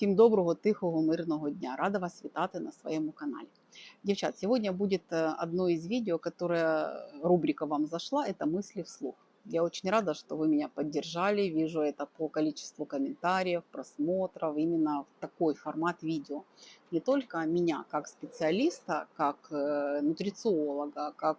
Всім доброго, тихого, мирного дня. Рада вас вітати на своєму каналі. Девчат, сегодня будет э, одно из видео, которое рубрика вам зашла, это мысли вслух. Я очень рада, что вы меня поддержали, вижу это по количеству комментариев, просмотров, именно в такой формат видео. Не только меня как специалиста, как э, нутрициолога, как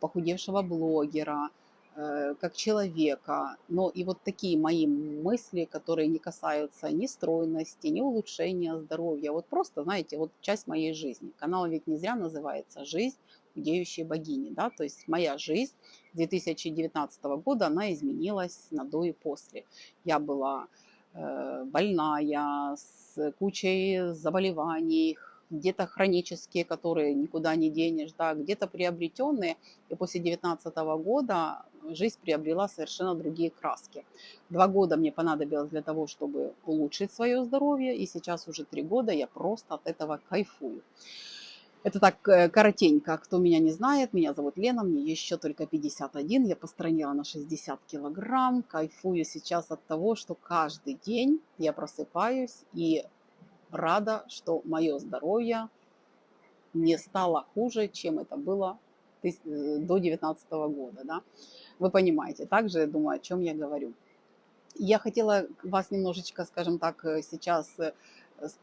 похудевшего блогера, э, как человека, но и вот такие мои мысли, которые не касаются ни стройности, ни улучшения здоровья, вот просто, знаете, вот часть моей жизни. Канал ведь не зря называется «Жизнь худеющей богини», да, то есть моя жизнь 2019 года, она изменилась на до и после. Я была э, больная, с кучей заболеваний, где-то хронические, которые никуда не денешь, да, где-то приобретенные. И после 2019 года жизнь приобрела совершенно другие краски. Два года мне понадобилось для того, чтобы улучшить свое здоровье, и сейчас уже три года я просто от этого кайфую. Это так э, коротенько. Кто меня не знает, меня зовут Лена, мне еще только 51, я постранила на 60 килограмм. Кайфую сейчас от того, что каждый день я просыпаюсь и рада, что мое здоровье не стало хуже, чем это было э, до 2019 года. Да? Вы понимаете, также я думаю, о чем я говорю. Я хотела вас немножечко, скажем так, э, сейчас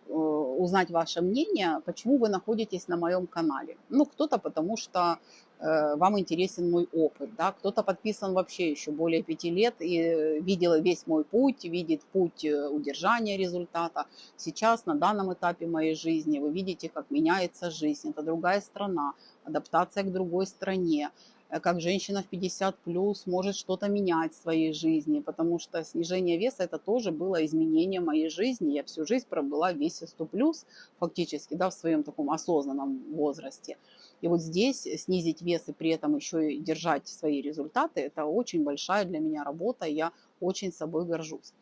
узнать ваше мнение, почему вы находитесь на моем канале. Ну, кто-то потому что Э, вам интересен мой опыт, да, кто-то подписан вообще еще более пяти лет и видел весь мой путь, видит путь э, удержания результата. Сейчас, на данном этапе моей жизни, вы видите, как меняется жизнь, это другая страна, адаптация к другой стране, э, как женщина в 50 плюс может что-то менять в своей жизни, потому что снижение веса это тоже было изменение моей жизни. Я всю жизнь пробыла в весе 100 плюс, фактически, да, в своем таком осознанном возрасте. И вот здесь снизить вес и при этом еще и держать свои результаты, это очень большая для меня работа, я очень собой горжусь.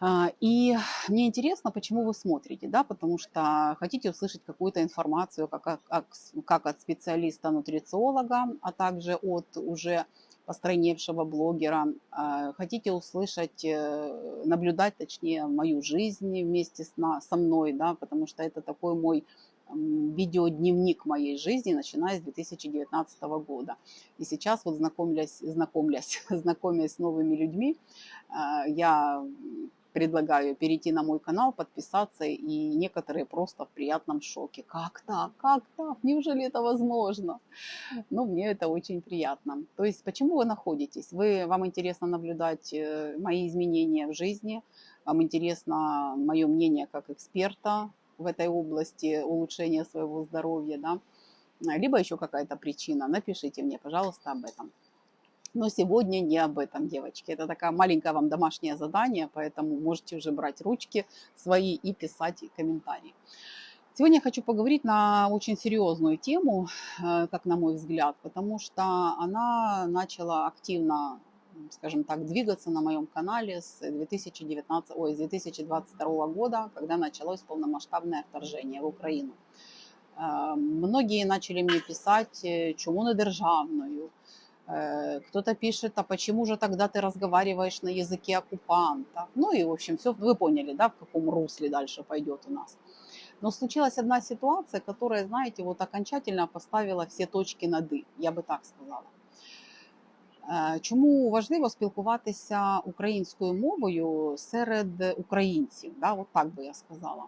А, и мне интересно, почему вы смотрите, да, потому что хотите услышать какую-то информацию как, как, как от специалиста-нутрициолога, а также от уже постройневшего блогера. А, хотите услышать, э, наблюдать, точнее, мою жизнь вместе с, со мной, да, потому что это такой мой видеодневник моей жизни, начиная с 2019 года. И сейчас вот знакомлясь, знакомлясь, знакомясь с новыми людьми, а, я предлагаю перейти на мой канал, подписаться, и некоторые просто в приятном шоке. Как так? Как так? Неужели это возможно? Ну, мне это очень приятно. То есть, почему вы находитесь? Вы, вам интересно наблюдать э, мои изменения в жизни, вам интересно мое мнение как эксперта, в этой области улучшения своего здоровья, да, либо еще какая-то причина, напишите мне, пожалуйста, об этом. Но сегодня не об этом, девочки. Это такая маленькое вам домашнее задание, поэтому можете уже брать ручки свои и писать комментарии. Сегодня я хочу поговорить на очень серьезную тему, э, как на мой взгляд, потому что она начала активно скажем так, двигаться на моем канале с 2019, ой, с 2022 года, когда началось полномасштабное вторжение в Украину. Э, многие начали мне писать, э, чему на державную. Э, кто-то пишет, а почему же тогда ты разговариваешь на языке оккупанта? Ну и, в общем, все, вы поняли, да, в каком русле дальше пойдет у нас. Но случилась одна ситуация, которая, знаете, вот окончательно поставила все точки над «и», я бы так сказала. Е, чому важливо спілкуватися українською мовою серед українців? Да, от так би я сказала.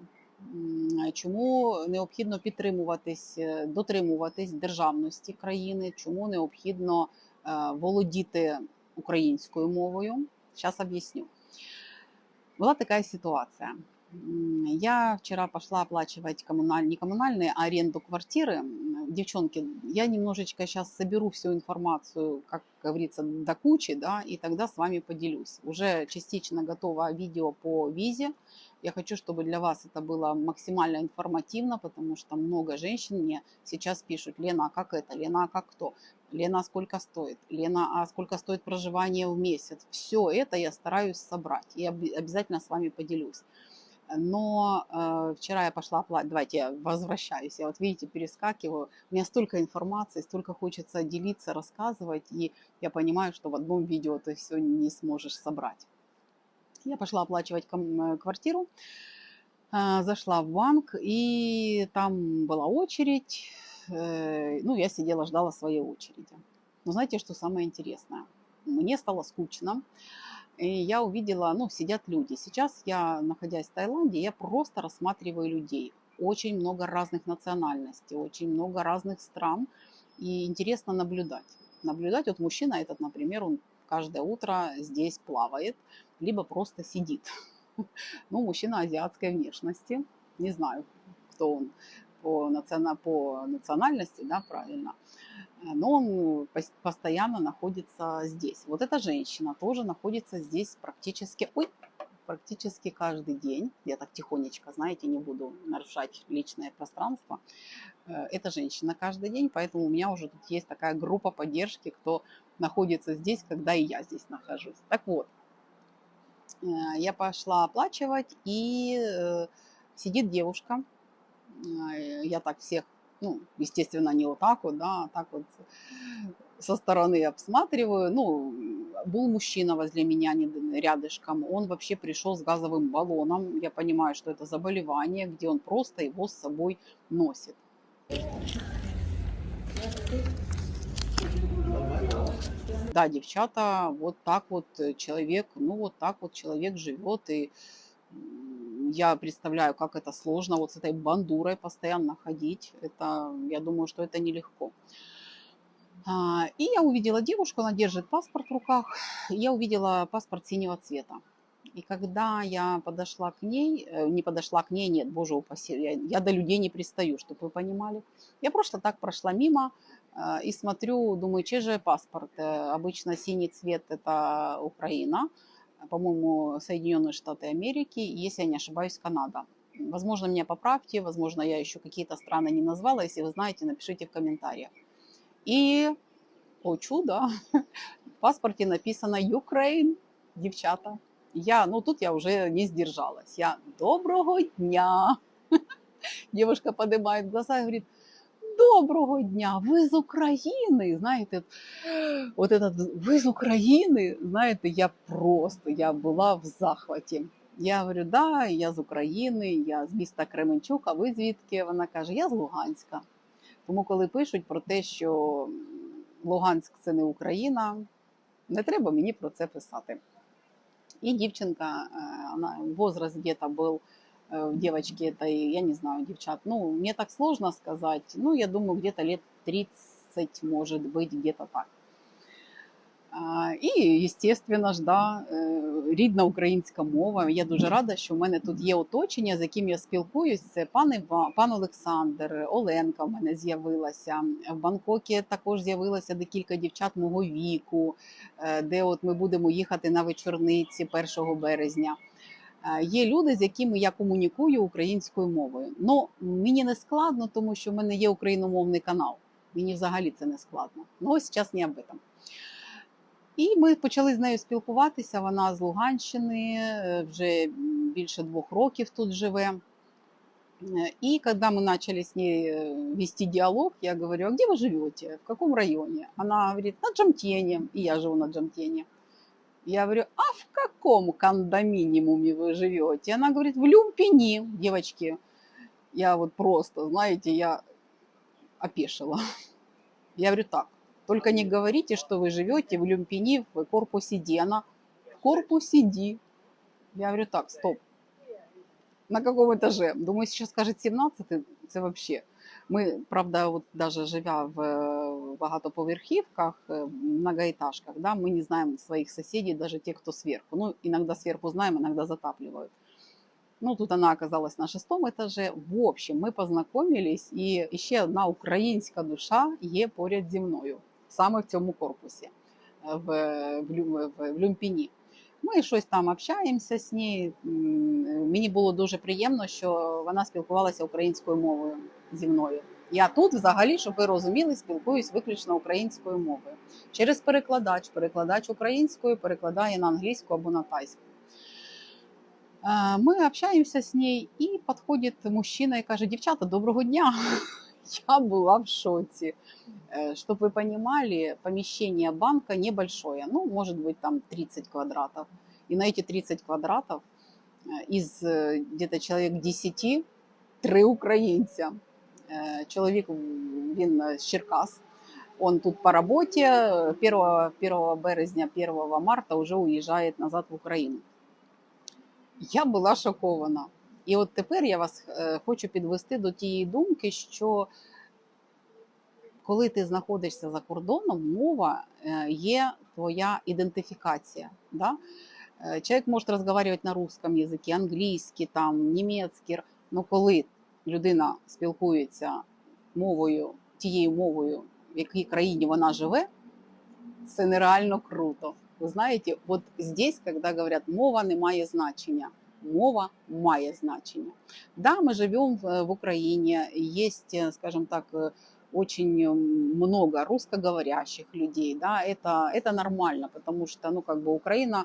Чому необхідно підтримуватись, е, дотримуватись державності країни? Чому необхідно е, володіти українською мовою? Зараз об'ясню. Була така ситуація. Я вчера пошла оплачивать коммуналь... не коммунальные, а аренду квартиры. Девчонки, я немножечко сейчас соберу всю информацию, как говорится, до кучи, да, и тогда с вами поделюсь. Уже частично готово видео по визе. Я хочу, чтобы для вас это было максимально информативно, потому что много женщин мне сейчас пишут, Лена, а как это? Лена, а как кто? Лена, а сколько стоит? Лена, а сколько стоит проживание в месяц? Все это я стараюсь собрать и обязательно с вами поделюсь. Но э, вчера я пошла платить, давайте я возвращаюсь, я вот видите, перескакиваю, у меня столько информации, столько хочется делиться, рассказывать, и я понимаю, что в одном видео ты все не сможешь собрать. Я пошла оплачивать э, квартиру, А, Зашла в банк, и там была очередь. Э, Ну, я сидела, ждала своей очереди. Но знаете, что самое интересное? Мне стало скучно, и я увидела, ну, сидят люди. Сейчас я, находясь в Таиланде, я просто рассматриваю людей. Очень много разных национальностей, очень много разных стран. И интересно наблюдать. Наблюдать, вот мужчина этот, например, он каждое утро здесь плавает, либо просто сидит. Ну, мужчина азиатской внешности, не знаю, кто он по, национа- по национальности, да, правильно, Э, но он пос- постоянно находится здесь. Вот эта женщина тоже находится здесь практически, ой, практически каждый день. Я так тихонечко, знаете, не буду нарушать личное пространство. Э, Это женщина каждый день, поэтому у меня уже тут есть такая группа поддержки, кто находится здесь, когда и я здесь нахожусь. Так вот, э, я пошла оплачивать, и сидит девушка. Э, Я так всех, ну, естественно, не вот так вот, да, а так вот со стороны обсматриваю. Ну, был мужчина возле меня не- рядышком, он вообще пришел с газовым баллоном. Я понимаю, что это заболевание, где он просто его с собой носит. Да, девчата, вот так вот э, человек, ну вот так вот человек живет, и я представляю, как это сложно вот с этой бандурой постоянно ходить. Это, я думаю, что это нелегко. А, И я увидела девушку, она держит паспорт в руках. Я увидела паспорт синего цвета. И когда я подошла к ней, э, не подошла к ней, нет, боже упаси, я, я до людей не пристаю, чтобы вы понимали. Я просто так прошла мимо э, и смотрю, думаю, чей же паспорт? Э, Обычно синий цвет – это Украина, по-моему, Соединенные Штаты Америки, если я не ошибаюсь, Канада. Возможно, меня поправьте, возможно, я еще какие-то страны не назвала. Если вы знаете, напишите в комментариях. И, о чудо, в паспорте написано Ukraine, девчата. Я, ну тут я уже не сдержалась. Я, доброго дня. Девушка поднимает глаза и говорит, доброго дня, ви з України, знаєте, от этот, ви з України, знаєте, я просто, я була в захваті. Я говорю, да, я з України, я з міста Кременчук, а ви звідки? Вона каже, я з Луганська. Тому коли пишуть про те, що Луганськ це не Україна, не треба мені про це писати. И дівчинка, э, она, возраст где-то был э, у девочки этой, я не знаю, девчат, ну, мне так сложно сказать, ну, я думаю, где-то лет 30, может быть, где-то так. І, естественно ж, да, е, рідна українська мова. Я дуже рада, що в мене тут є оточення, з яким я спілкуюсь. Це пан пан Олександр, Оленка в мене з'явилася. В Бангкокі також з'явилося декілька дівчат мого віку, е, де от ми будемо їхати на вечорниці 1 березня. Е, Є люди, з якими я комунікую українською мовою. Ну мені не складно, тому що в мене є україномовний канал. Мені взагалі це не складно. Ну ось зараз не об этом. І ми почали з нею спілкуватися. Вона з Луганщини, е, вже більше двох років тут живе. Э, И когда мы начали с ней э, вести диалог, я говорю, а где вы живете, в каком районе? Она говорит, на Джамтене, и я живу на Джамтене. Я говорю, а в каком кондоминиуме вы живете? Она говорит, в Люмпини, девочки. Я вот просто, знаете, я опешила. Я говорю, так, только не говорите, что вы живете в Люмпини в корпусе Ди. Она в корпусе Ди. Я говорю, так, стоп. На каком этаже? Думаю, сейчас скажет 17, це вообще. Ми, правда, от даже живя в е, багатоповерхівках, е, в многоэтажках, да, мы не знаем своих соседей, даже те, кто сверху. Ну, иногда сверху знаем, иногда затапливают. Ну, тут она оказалась на шестом этаже. В общем, ми познайомились, і ще одна українська душа є поряд зі мною, саме в цьому корпусі, е, в, в, Лю- в, в Люмпіні. Ми щось там общаємося з нею. Мені було дуже приємно, що вона спілкувалася українською мовою зі мною. Я тут, взагалі, щоб ви розуміли, спілкуюсь виключно українською мовою. Через перекладач. Перекладач українською перекладає на англійську або на тайську. Е, Ми общаємося з нею, і підходить мужчина і каже: Дівчата, доброго дня. Я была в шоке. Чтобы вы понимали, помещение банка небольшое, ну, может быть, там 30 квадратов. И на эти 30 квадратов Е, Із е, где-то чоловік 10 три українця. Е, Чоловік він з Черкас. Он тут по работе 1, 1 березня, 1 марта уже уїжджає назад в Україну. Я була шокована. І от тепер я вас е, хочу підвести до тієї думки, що коли ти знаходишся за кордоном, мова е, є твоя ідентифікація. Да? Е, Чоловік може розмовляти на русском язикі, англійський, там, німецький, але коли людина спілкується мовою, тією мовою, в якій країні вона живе, це нереально круто. Ви знаєте, от здесь, коли говорять, мова не має значення, мова має значення. Да, мы живем в, Украине, есть, э, скажем так, э, очень м, много русскоговорящих людей, да, это, это нормально, потому что, ну, как бы Украина э,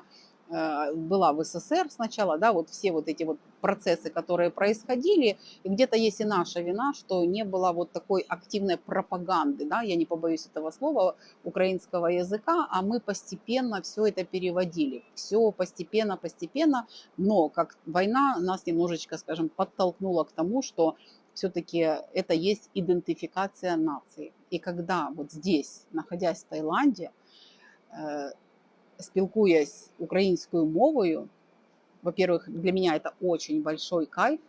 была в СССР сначала, да, вот все вот эти вот процессы, которые происходили, и где-то есть и наша вина, что не было вот такой активной пропаганды, да, я не побоюсь этого слова, украинского языка, а мы постепенно все это переводили, все постепенно, постепенно, но как война нас немножечко, скажем, подтолкнула к тому, что все-таки это есть идентификация нации. И когда вот здесь, находясь в Таиланде, э, спілкуясь українською мовою, во-первых, для меня это очень большой кайф,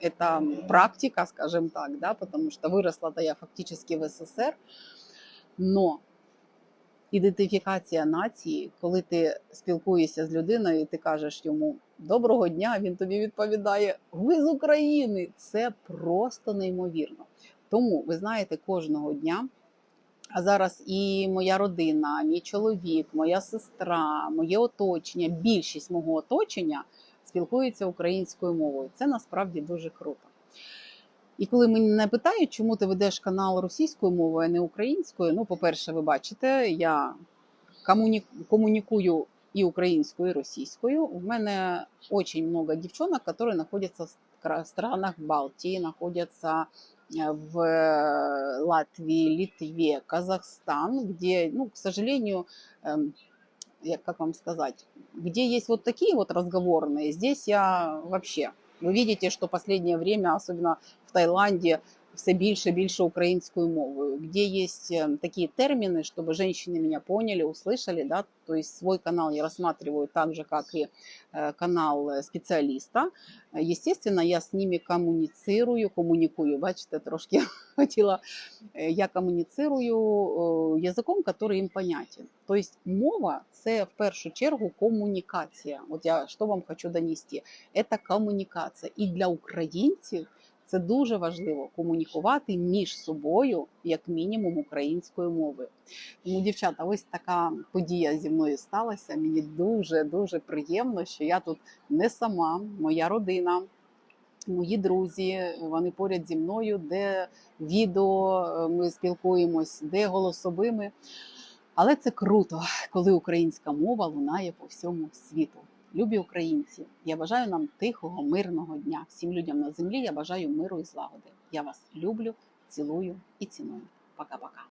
это практика, скажем так, да, потому что выросла-то я фактически в СССР, но ідентифікація нації, коли ти спілкуєшся з людиною, і ти кажеш йому доброго дня, він тобі відповідає: Ви з України! Це просто неймовірно. Тому ви знаєте, кожного дня. а зараз і моя родина, мій чоловік, моя сестра, моє оточення, більшість мого оточення спілкуються українською мовою. Це насправді дуже круто. І коли мене питають, чому ти ведеш канал російською мовою, а не українською, ну, по-перше, ви бачите, я комунікую і українською, і російською. У мене дуже багато дівчонок, які знаходяться в странах Балтії, знаходяться в э, Латвии, Литве, Казахстан, где, ну, к сожалению, эм, как вам сказать, где есть вот такие вот разговорные, здесь я вообще. Вы видите, что последнее время, особенно в Таиланде, все більше і більше українською мовою, где есть э, такие термины, чтобы женщины меня поняли, услышали, да, то есть свой канал я рассматриваю так же, как и э, канал э, специалиста. Э, Естественно, я с ними комуніцирую, комунікую, бачите, трошки хотіла, Е, я комуніцирую е, язиком, який їм понятен. Тобто мова це в першу чергу комунікація. От я що вам хочу донести, це комунікація. І для українців це дуже важливо комунікувати між собою, як мінімум, українською мовою. Тому, дівчата, ось така подія зі мною сталася. Мені дуже дуже приємно, що я тут не сама, моя родина. Мої друзі, вони поряд зі мною, де відео е, ми спілкуємось, де голосовими. Але це круто, коли українська мова лунає по всьому світу. Любі українці, я бажаю нам тихого, мирного дня. Всім людям на землі я бажаю миру і злагоди. Я вас люблю, цілую і ціную. Пока-пока.